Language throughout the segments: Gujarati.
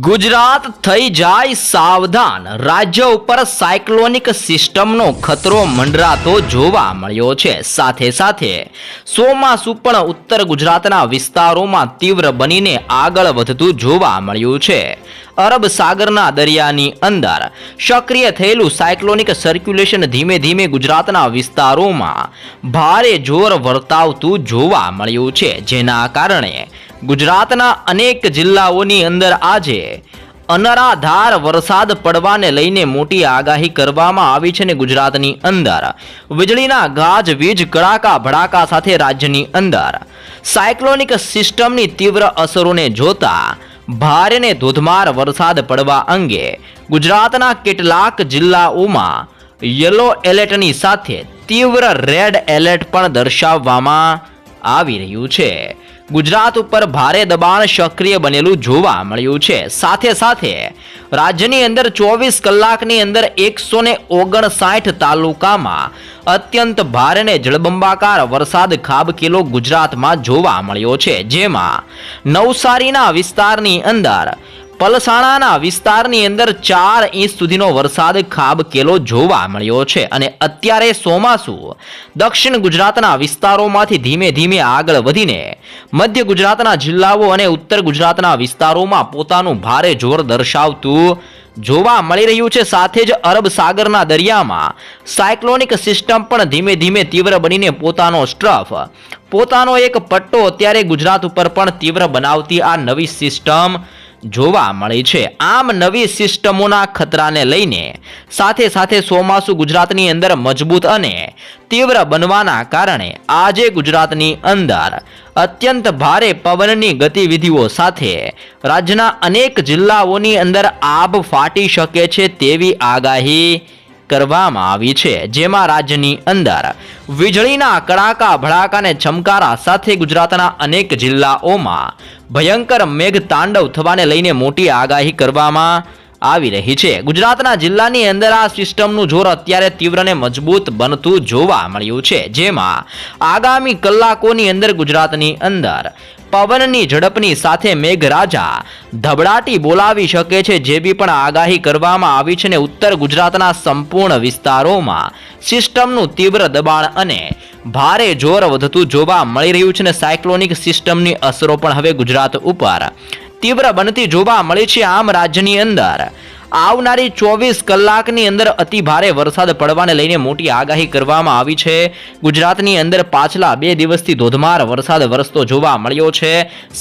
ગુજરાત થઈ જાય સાવધાન. રાજ્ય ઉપર સાયક્લોનિક સિસ્ટમનો ખતરો મંડરાતો જોવા મળ્યો છે. સાથે સાથે ચોમાસું પણ ઉત્તર ગુજરાતના વિસ્તારોમાં તીવ્ર બનીને આગળ વધતું જોવા મળ્યું છે. અરબ સાગરના દરિયાની અંદર. સક્રિય થયેલું સાયક્લોનિક સર્ક્યુલેશન ધીમે ધીમે ગુજરાતના વિસ્તારોમાં ભારે જોર વર્તાવતું જોવા મળ્યું છે. જેના કારણે ગુજરાતના અનેક જિલ્લાઓની અંદર આજે અનરાધાર વરસાદ પડવાને લઈને મોટી આગાહી કરવામાં આવી છે ને ગુજરાતની અંદર. વીજળીના ગાજ, વીજ, કડાકા, ભડાકા સાથે રાજ્યની અંદર. સાયક્લોનિક સિસ્ટમની તીવ્ર અસરોને જોતા ભારે ને ધોધમાર વરસાદ પડવા અંગે ગુજરાતના કેટલાક જિલ્લાઓમાં યલો એલર્ટની સાથે તીવ્ર રેડ એલર્ટ પણ દર્શાવવામાં આવી રહ્યું છે. ગુજરાત ઉપર ભારે દબાણ સક્રિય બનેલું જોવા મળ્યું છે. સાથે સાથે રાજ્યની અંદર ચોવીસ કલાકની અંદર એકસો ને ઓગણસાઠ તાલુકામાં અત્યંત ભારે ને જળબંબાકાર વરસાદ ખાબકેલો ગુજરાતમાં જોવા મળ્યો છે. જેમાં નવસારીના વિસ્તારની અંદર પલસાણાના વિસ્તારની અંદર ચાર ઇંચ સુધીનો વરસાદ ખાબકેલો જોવા મળ્યો છે અને અત્યારે ચોમાસું દક્ષિણ ગુજરાતના વિસ્તારોમાંથી ધીમે ધીમે આગળ વધીને મધ્ય ગુજરાતના જિલ્લાઓ અને ઉત્તર ગુજરાતના વિસ્તારોમાં પોતાનું ભારે જોર દર્શાવતું જોવા મળી રહ્યું છે. સાથે જ અરબ સાગરના દરિયામાં સાયક્લોનિક સિસ્ટમ પણ ધીમે ધીમે તીવ્ર બનીને પોતાનો સ્ટ્રફ, પોતાનો એક પટ્ટો અત્યારે ગુજરાત ઉપર પણ તીવ્ર બનાવતી આ નવી સિસ્ટમ જોવા મળી છે. આમ નવી સિસ્ટમોના ખતરાને લઈને સાથે સાથે ચોમાસું ગુજરાતની અંદર મજબૂત અને તીવ્ર બનવાના કારણે આજે ગુજરાતની અંદર અત્યંત ભારે પવનની ગતિવિધિઓ સાથે રાજ્યના અનેક જિલ્લાઓની અંદર આબ ફાટી શકે છે તેવી આગાહી કરવામાં આવી છે. જેમાં રાજ્યની અંદર વીજળીના કડાકા ભડાકાને ચમકારા સાથે ગુજરાતના અનેક જિલ્લાઓમાં ભયંકર મેઘ તાંડવ થવાને લઈને મોટી આગાહી કરવામાં આવી રહી છે. ગુજરાતના જિલ્લાની અંદર આ સિસ્ટમનું જોર અત્યારે તીવ્ર ને મજબૂત બનતું જોવા મળ્યું છે. જેમાં આગામી કલાકોની અંદર ગુજરાતની અંદર પવનની ઝડપની સાથે મેઘરાજા ધબડાટી બોલાવી શકે છે જેવી પણ આગાહી કરવામાં આવી છે ને ઉત્તર ગુજરાતના સંપૂર્ણ વિસ્તારોમાં સિસ્ટમનું તીવ્ર દબાણ અને ભારે જોર વધતું જોવા મળી રહ્યું છે ને સાયક્લોનિક સિસ્ટમની અસરો પણ હવે ગુજરાત ઉપર. તીવ્ર બનતી જોવા મળી છે આમ રાજ્યની અંદર. આવનારી ચોવીસ કલાકની અંદર અતિ ભારે વરસાદ પડવાને લઈને મોટી આગાહી કરવામાં આવી છે. ગુજરાતની અંદર પાછલા બે દિવસથી ધોધમાર વરસાદ વરસતો જોવા મળ્યો છે.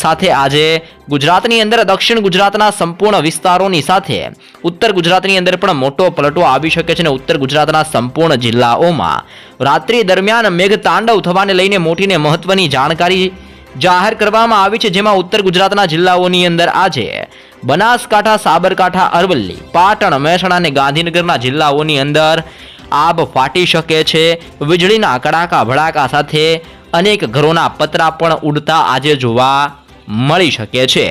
સાથે આજે ગુજરાતની અંદર દક્ષિણ ગુજરાતના સંપૂર્ણ વિસ્તારોની સાથે ઉત્તર ગુજરાતની અંદર પણ મોટો પલટો આવી શકે છે અને ઉત્તર ગુજરાતના સંપૂર્ણ જિલ્લાઓમાં. રાત્રિ દરમિયાન મેઘ તાંડવ થવાને લઈને મોટીને મહત્વની જાણકારી જાહેર કરવામાં આવી છે, જેમાં ઉત્તર ગુજરાતના જિલ્લાઓની અંદર આજે બનાસકાંઠા, સાબરકાંઠા, અરવલ્લી, પાટણ, મહેસાણા અને ગાંધીનગરના જિલ્લાઓની અંદર આબ ફાટી શકે છે. વીજળીના કડાકા, ભડાકા સાથે અનેક ઘરોના પતરા પણ ઉડતા આજે જોવા મળી શકે છે.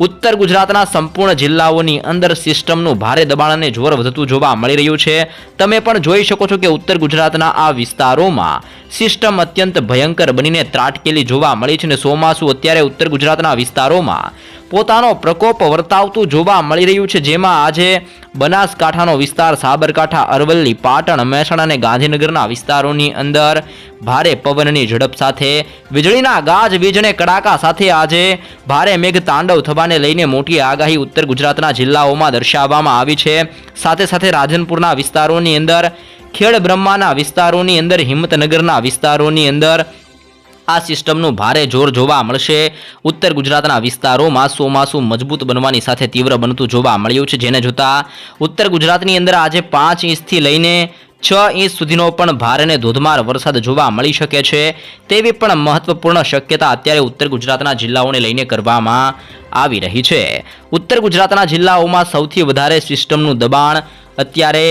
ઉત્તર ગુજરાતના સંપૂર્ણ જિલ્લાઓની અંદર સિસ્ટમનું ભારે દબાણ અને જોર વધતું જોવા મળી રહ્યું છે. તમે પણ જોઈ શકો છો કે ઉત્તર ગુજરાતના આ વિસ્તારોમાં સિસ્ટમ અત્યંત ભયંકર બનીને ત્રાટકેલી જોવા મળી છે અને ચોમાસું અત્યારે ઉત્તર ગુજરાતના વિસ્તારોમાં પોતાનો પ્રકોપ વર્તાવતું જોવા મળી રહ્યું છે, જેમાં આજે બનાસકાંઠાનો વિસ્તાર સાબરકાંઠા, અરવલ્લી, પાટણ, મહેસાણા અને ગાંધીનગરના વિસ્તારોની અંદર ભારે પવનની ઝડપ સાથે વીજળીના ગાજ વીજને કડાકા સાથે આજે ભારે મેઘ તાંડવ થવાને લઈને મોટી આગાહી ઉત્તર ગુજરાતના જિલ્લાઓમાં દર્શાવવામાં આવી છે. સાથે સાથે રાધનપુરના વિસ્તારોની અંદર ખેડ બ્રહ્માના વિસ્તારોની અંદર, હિંમતનગરના વિસ્તારોની અંદર આ સિસ્ટમનું ભારે જોર જોવા મળશે. ઉત્તર ગુજરાતના વિસ્તારોમાં ચોમાસું મજબૂત બનવાની સાથે તીવ્ર બનતું જોવા મળ્યું છે. જેને જોતા ઉત્તર ગુજરાતની અંદર આજે પાંચ ઇંચથી લઈને છ ઇંચ સુધીનો પણ ભારે અને ધોધમાર વરસાદ જોવા મળી શકે છે. તેવી પણ મહત્વપૂર્ણ શક્યતા અત્યારે ઉત્તર ગુજરાતના જિલ્લાઓને લઈને કરવામાં આવી રહી છે. ઉત્તર ગુજરાતના જિલ્લાઓમાં સૌથી વધારે સિસ્ટમનું દબાણ અત્યારે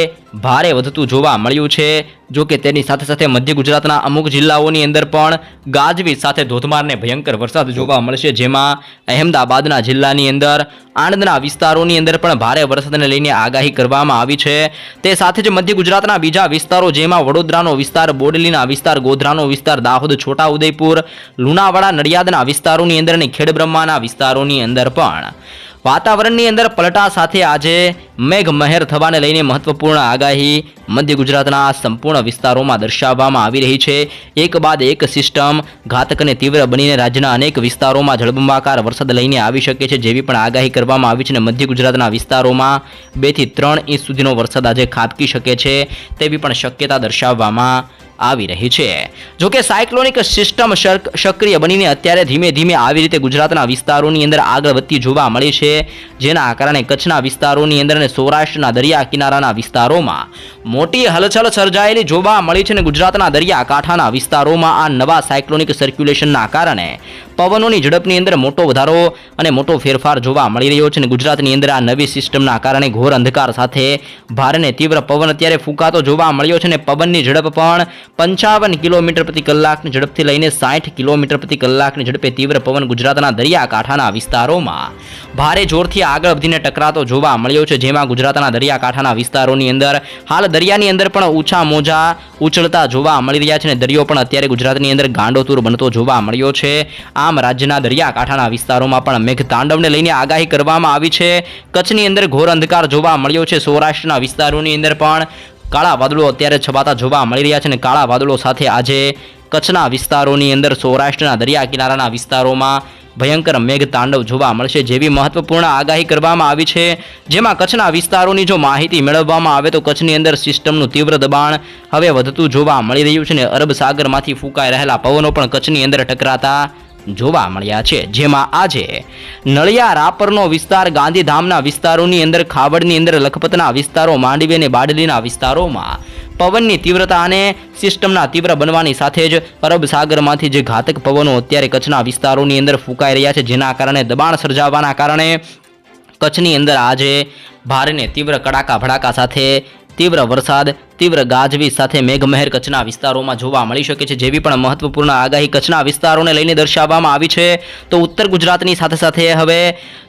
ભારે વધતું જોવા મળ્યું છે. જો કે તેની સાથે સાથે મધ્ય ગુજરાતના અમુક જિલ્લાઓની અંદર પણ ગાજવીજ સાથે ધોધમારને ભયંકર વરસાદ જોવા મળશે. જેમાં અહેમદાબાદના જિલ્લાની અંદર, આણંદના વિસ્તારોની અંદર પણ ભારે વરસાદને લઈને આગાહી કરવામાં આવી છે. તે સાથે જ મધ્ય ગુજરાતના બીજા વિસ્તારો જેમાં વડોદરાનો વિસ્તાર, બોડેલીના વિસ્તાર, ગોધરાનો વિસ્તાર, દાહોદ, છોટાઉદેપુર, લુણાવાડા, નડિયાદના વિસ્તારોની અંદર અને ખેડબ્રહ્માના વિસ્તારોની અંદર પણ વાતાવરણની અંદર પલટા સાથે આજે મેઘ મહેર થવાને લઈને મહત્વપૂર્ણ આગાહી મધ્ય ગુજરાતના સંપૂર્ણ વિસ્તારોમાં દર્શાવવામાં આવી રહી છે. એક બાદ એક સિસ્ટમ ઘાતક અને તીવ્ર બનીને રાજ્યના અનેક વિસ્તારોમાં જળબંબાકાર વરસાદ લઈને આવી શકે છે જેવી પણ આગાહી કરવામાં આવી છે અને મધ્ય ગુજરાતના વિસ્તારોમાં બેથી ત્રણ ઇંચ સુધીનો વરસાદ આજે ખાબકી શકે છે તેવી પણ શક્યતા દર્શાવવામાં આવી રહી છે. જોકે સાયક્લોનિક સિસ્ટમ સક્રિય બનીને અત્યારે ધીમે ધીમે આવી રીતે ગુજરાતના વિસ્તારોની અંદર આગળ વધતી જોવા મળી છે. જેના કારણે કચ્છના વિસ્તારોની અંદર અને સૌરાષ્ટ્રના દરિયા કિનારાના વિસ્તારોમાં મોટી હલચલ સર્જાયેલી જોવા મળી છે અને ગુજરાતના દરિયાકાંઠાના વિસ્તારોમાં આ નવા સાયક્લોનિક સર્ક્યુલેશનના કારણે પવનોની ઝડપની અંદર મોટો વધારો અને મોટો ફેરફાર જોવા મળી રહ્યો છે અને ગુજરાતની અંદર આ નવી સિસ્ટમના કારણે ઘોર અંધકાર સાથે ભારે અને તીવ્ર પવન અત્યારે ફૂંકાતો જોવા મળ્યો છે અને પવનની ઝડપ પણ પંચાવન કિલોમીટર પ્રતિ કલાકની ઝડપથી લઈને સાઠ કિલોમીટર પ્રતિ કલાકની ઝડપે તીવ્ર પવન ગુજરાતના દરિયાકાંઠાના વિસ્તારોમાં ભારે જોરથી આગળ વધીને ટકરાતો જોવા મળ્યો છે, જેમાં ગુજરાતના દરિયાકાંઠાના વિસ્તારોની અંદર હાલ દરિયાની અંદર પણ ઊંચા મોજા ઉછળતા જોવા મળી રહ્યા છે અને દરિયો પણ અત્યારે ગુજરાતની અંદર ગાંડોતુર બનતો જોવા મળ્યો છે. આમ રાજ્યના દરિયાકાંઠાના વિસ્તારોમાં પણ મેઘતાંડવને લઈને આગાહી કરવામાં આવી છે. કચ્છની અંદર ઘોર અંધકાર જોવા મળ્યો છે. સૌરાષ્ટ્રના વિસ્તારોની અંદર પણ કાળા વાદળો અત્યારે છવાતા જોવા મળી રહ્યા છે અને કાળા વાદળો સાથે આજે કચ્છના વિસ્તારોની અંદર સૌરાષ્ટ્રના દરિયા કિનારાના વિસ્તારોમાં ભયંકર મેઘ તાંડવ જોવા મળશે જેવી મહત્વપૂર્ણ આગાહી કરવામાં આવી છે. જેમાં કચ્છના વિસ્તારોની જો માહિતી મેળવવામાં આવે તો કચ્છની અંદર સિસ્ટમનું તીવ્ર દબાણ હવે વધતું જોવા મળી રહ્યું છે ને અરબ સાગરમાંથી ફૂંકાઈ રહેલા પવનો પણ કચ્છની અંદર ટકરાતા જોવા મળ્યા છે. જેમાં આજે નળિયા રાપરનો વિસ્તાર, ગાંધીધામના વિસ્તારોની અંદર, ખાવડની અંદર, લખપતના વિસ્તારો, માંડવી અને બાડલીના વિસ્તારોમાં પવનની તીવ્રતા અને સિસ્ટમના તીવ્ર બનવાની સાથે જ અરબ સાગરમાંથી જે ઘાતક પવનો અત્યારે કચ્છના વિસ્તારોની અંદર ફૂંકાઈ રહ્યા છે, જેના કારણે દબાણ સર્જાવાના કારણે કચ્છની અંદર આજે ભારે ને તીવ્ર કડાકા ભડાકા સાથે તીવ્ર વરસાદ, તીવ્ર ગાજવીજ સાથે મેઘમહેર કચ્છના વિસ્તારોમાં જોવા મળી શકે છે. જેવી પણ મહત્વપૂર્ણ આગાહી કચ્છના વિસ્તારોને લઈને દર્શાવવામાં આવી છે, તો ઉત્તર ગુજરાતની સાથે સાથે હવે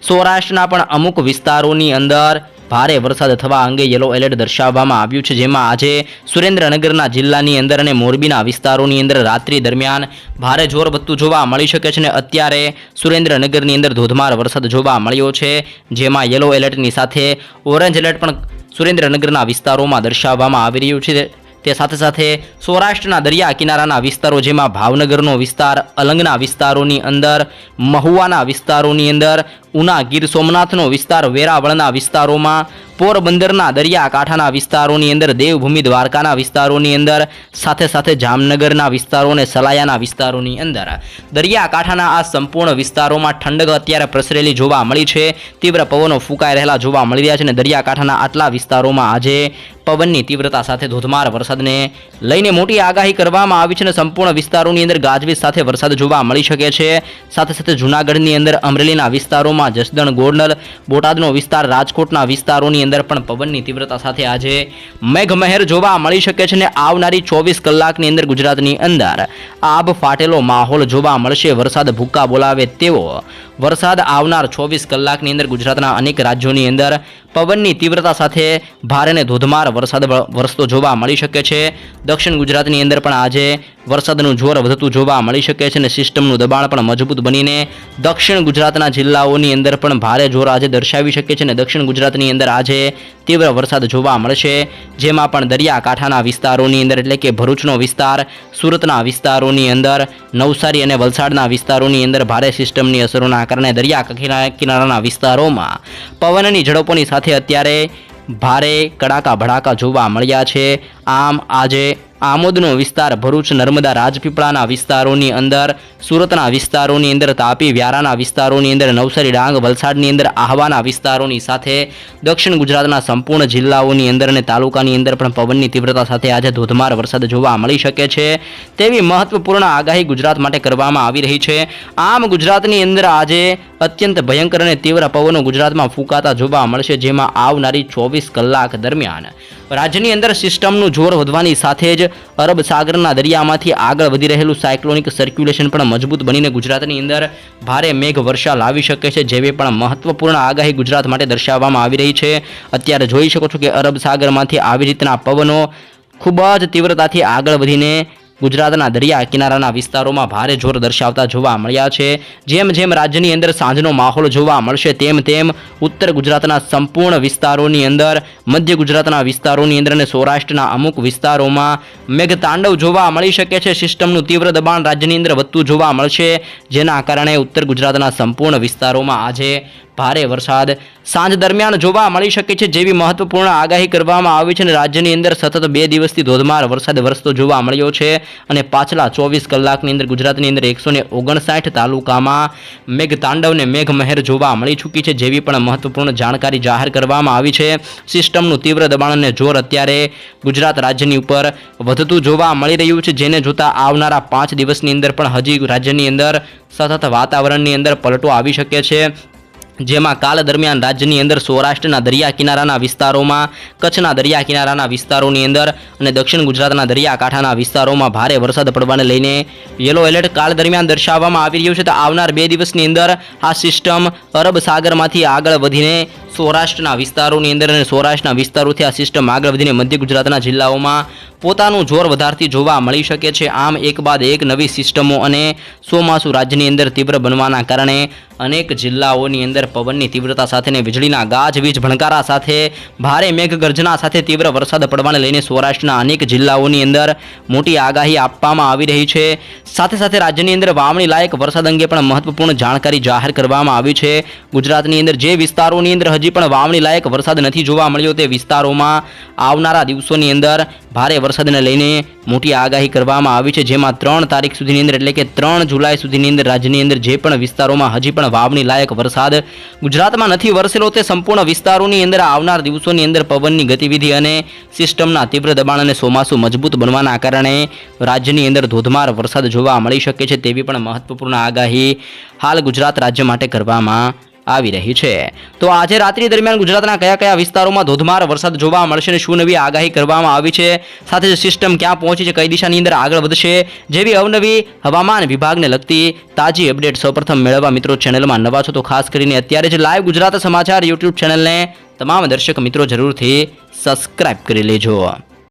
સૌરાષ્ટ્રના પણ અમુક વિસ્તારોની અંદર ભારે વરસાદ થવા અંગે યલો એલર્ટ દર્શાવવામાં આવ્યું છે. જેમાં આજે સુરેન્દ્રનગરના જિલ્લાની અંદર અને મોરબીના વિસ્તારોની અંદર રાત્રિ દરમિયાન ભારે જોર વધતું જોવા મળી શકે છે અને અત્યારે સુરેન્દ્રનગરની અંદર ધોધમાર વરસાદ જોવા મળ્યો છે. જેમાં યલો એલર્ટની સાથે ઓરેન્જ એલર્ટ પણ સુરેન્દ્રનગરના વિસ્તારોમાં દર્શાવવામાં આવી રહ્યું છે. તે સાથે સાથે સૌરાષ્ટ્રના દરિયા કિનારાના વિસ્તારો જેમાં ભાવનગરનો વિસ્તાર, અલંગના વિસ્તારોની અંદર, મહુવાના વિસ્તારોની અંદર ઉના ગીર સોમનાથનો વિસ્તાર વેરાવળના વિસ્તારોમાં પોરબંદરના દરિયાકાંઠાના વિસ્તારોની અંદર, દેવભૂમિ દ્વારકાના વિસ્તારોની અંદર, સાથે સાથે જામનગરના વિસ્તારો અને સલાયાના વિસ્તારોની અંદર. દરિયાકાંઠાના આ સંપૂર્ણ વિસ્તારોમાં ઠંડક અત્યારે પ્રસરેલી જોવા મળી છે. તીવ્ર પવનો ફૂંકાઈ રહેલા જોવા મળી રહ્યા છે અને દરિયાકાંઠાના આટલા વિસ્તારોમાં આજે પવનની તીવ્રતા સાથે ધોધમાર વરસાદને લઈને મોટી આગાહી કરવામાં આવી છે અને સંપૂર્ણ વિસ્તારોની અંદર ગાજવીજ સાથે વરસાદ જોવા મળી શકે છે. સાથે સાથે જૂનાગઢની અંદર અમરેલીના વિસ્તારોમાં જસદણ, ગોરનલ, બોટાદનો વિસ્તાર, રાજકોટના વિસ્તારોની અંદર પણ પવનની તીવ્રતા સાથે આજે મેઘમહેર જોવા મળી શકે છે ને આવનારી ચોવીસ કલાકની અંદર ગુજરાતની અંદર આબ ફાટેલો માહોલ જોવા મળશે. વરસાદ ભૂક્કા બોલાવે તેવો વરસાદ આવનાર ચોવીસ કલાકની અંદર ગુજરાતના અનેક રાજ્યોની અંદર પવનની તીવ્રતા સાથે ભારે અને ધોધમાર વરસાદ વરસતો જોવા મળી શકે છે. દક્ષિણ ગુજરાતની અંદર પણ આજે વરસાદનું જોર વધતું જોવા મળી શકે છે અને સિસ્ટમનું દબાણ પણ મજબૂત બનીને દક્ષિણ ગુજરાતના જિલ્લાઓની અંદર પણ ભારે જોર આજે દર્શાવી શકે છે અને દક્ષિણ ગુજરાતની અંદર આજે તીવ્ર વરસાદ જોવા મળશે. જેમાં પણ દરિયાકાંઠાના વિસ્તારોની અંદર એટલે કે ભરૂચનો વિસ્તાર, સુરતના વિસ્તારોની અંદર, નવસારી અને વલસાડના વિસ્તારોની અંદર ભારે સિસ્ટમની અસરોના કારણે દરિયા કિનારાના વિસ્તારોમાં પવનની ઝડપોની સાથે અત્યારે ભારે કડાકા ભડાકા જોવા મળ્યા છે. આમ આજે આમોદનો વિસ્તાર ભરૂચ નર્મદા રાજપીપળાના વિસ્તારોની અંદર, સુરતના વિસ્તારોની અંદર, તાપી વ્યારાના વિસ્તારોની અંદર, નવસારી ડાંગ વલસાડની અંદર, આહવાના વિસ્તારોની સાથે, દક્ષિણ ગુજરાતના સંપૂર્ણ જિલ્લાઓની અંદર અને તાલુકાની અંદર પણ પવનની તીવ્રતા સાથે આજે ધોધમાર વરસાદ જોવા મળી શકે છે. તેવી મહત્વપૂર્ણ આગાહી ગુજરાત માટે કરવામાં આવી રહી છે. આમ ગુજરાતની અંદર આજે અત્યંત ભયંકર અને તીવ્ર પવનો ગુજરાતમાં ફૂંકાતા જોવા મળશે, જેમાં આવનારી ચોવીસ કલાક દરમિયાન રાજ્યની અંદર સિસ્ટમનું જોર વધવાની સાથે જ અરબ સાગરના દરિયામાંથી આગળ વધી રહેલું સાયક્લોનિક સર્ક્યુલેશન પણ મજબૂત બનીને ગુજરાતની અંદર ભારે મેઘ વર્ષા લાવી શકે છે, જેવી પણ મહત્વપૂર્ણ આગાહી ગુજરાત માટે દર્શાવવામાં આવી રહી છે. અત્યારે જોઈ શકો છો કે અરબ સાગરમાંથી આવી રીતના પવનો ખૂબ જ તીવ્રતાથી આગળ વધીને ગુજરાતના દરિયા કિનારાના વિસ્તારોમાં ભારે જોર દર્શાવતા જોવા મળ્યા છે. જેમ જેમ રાજ્યની અંદર સાંજનો માહોલ જોવા મળશે, તેમ તેમ ઉત્તર ગુજરાતના સંપૂર્ણ વિસ્તારોની અંદર, મધ્ય ગુજરાતના વિસ્તારોની અંદર અને સૌરાષ્ટ્રના અમુક વિસ્તારોમાં મેઘતાંડવ જોવા મળી શકે છે. સિસ્ટમનું તીવ્ર દબાણ રાજ્યની અંદર વધતું જોવા મળશે. જેના કારણે ઉત્તર ગુજરાતના સંપૂર્ણ વિસ્તારોમાં આજે ભારે વરસાદ. સાંજ દરમિયાન જોવા મળી શકે છે જેવી મહત્વપૂર્ણ આગાહી કરવામાં આવી છે અને રાજ્યની અંદર સતત બે દિવસથી ધોધમાર વરસાદ વરસતો જોવા મળ્યો છે અને પાછલા ચોવીસ કલાકની અંદર ગુજરાતની અંદર એકસો ઓગણસાઠ તાલુકામાં મેઘતાંડવને મેઘમહેર જોવા મળી ચૂકી છે જેવી પણ મહત્વપૂર્ણ જાણકારી જાહેર કરવામાં આવી છે. સિસ્ટમનું તીવ્ર દબાણ અને જોર અત્યારે ગુજરાત રાજ્યની ઉપર વધતું જોવા મળી રહ્યું છે, જેને જોતા આવનારા પાંચ દિવસની અંદર પણ હજી રાજ્યની અંદર સતત વાતાવરણની અંદર પલટો આવી શકે છે. જેમાં કાલ દરમિયાન રાજ્યની અંદર સૌરાષ્ટ્રના દરિયા કિનારાના વિસ્તારોમાં, કચ્છના દરિયા કિનારાના વિસ્તારોની અંદર અને દક્ષિણ ગુજરાતના દરિયાકાંઠાના વિસ્તારોમાં ભારે વરસાદ પડવાને લઈને યલો એલર્ટ કાલ દરમિયાન દર્શાવવામાં આવી રહ્યું છે. તો આવનાર બે દિવસની અંદર આ સિસ્ટમ અરબ સાગરમાંથી આગળ વધીને સૌરાષ્ટ્રના વિસ્તારોની અંદર અને સૌરાષ્ટ્રના વિસ્તારોથી આ સિસ્ટમ આગળ વધીને મધ્ય ગુજરાતના જિલ્લાઓમાં પોતાનું જોર વધારતી જોવા મળી શકે છે. આમ એક બાદ એક નવી સિસ્ટમો અને સોમાસુ રાજ્યની અંદર તીવ્ર બનવાના કારણે અનેક જિલ્લાઓની અંદર પવનની તીવ્રતા સાથેને વીજળીના ગાજવીજ ભણકારા સાથે ભારે મેઘગર્જના સાથે તીવ્ર વરસાદ પડવાને લઈને સૌરાષ્ટ્રના અનેક જિલ્લાઓની અંદર મોટી આગાહી આપવામાં આવી રહી છે. સાથે સાથે રાજ્યની અંદર વાવણી લાયક વરસાદ અંગે પણ મહત્વપૂર્ણ જાણકારી જાહેર કરવામાં આવી છે. ગુજરાતની અંદર જે વિસ્તારોની અંદર હજી પણ વાવણી લાયક વરસાદ નથી જોવા મળ્યો. તે વિસ્તારોમાં આવનારા દિવસોની અંદર ભારે વરસાદને લઈને મોટી આગાહી કરવામાં આવી છે. જેમાં ત્રણ તારીખ સુધીની અંદર એટલે કે ત્રણ જુલાઈ સુધીની અંદર રાજ્યની અંદર જે પણ વિસ્તારોમાં હજી પણ વાવણી લાયક વરસાદ ગુજરાતમાં નથી વરસેલો. તે સંપૂર્ણ વિસ્તારોની અંદર આવનાર દિવસોની અંદર પવનની ગતિવિધિ અને સિસ્ટમના તીવ્ર દબાણ અને ચોમાસું મજબૂત બનવાના કારણે રાજ્યની અંદર ધોધમાર વરસાદ જોવા મળી શકે છે. તેવી પણ મહત્વપૂર્ણ આગાહી હાલ ગુજરાત રાજ્ય માટે કરવામાં આવી રહી છે. તો આજે રાત્રિ દરમિયાન ગુજરાતના કયા કયા વિસ્તારોમાં ધોધમાર વરસાદ જોવા મળશે અને શું નવી આગાહી કરવામાં આવી છે? સાથે જ સિસ્ટમ ક્યાં પહોંચી છે, કઈ દિશાની અંદર આગળ વધશે? જેવી અવનવી હવામાન વિભાગને લગતી તાજી અપડેટ સૌપ્રથમ મેળવવા મિત્રો ચેનલમાં નવા છો તો ખાસ કરીને અત્યારે જ લાઈવ ગુજરાત સમાચાર યુટ્યુબ ચેનલને તમામ દર્શક મિત્રો જરૂરથી સબસ્ક્રાઇબ કરી લેજો.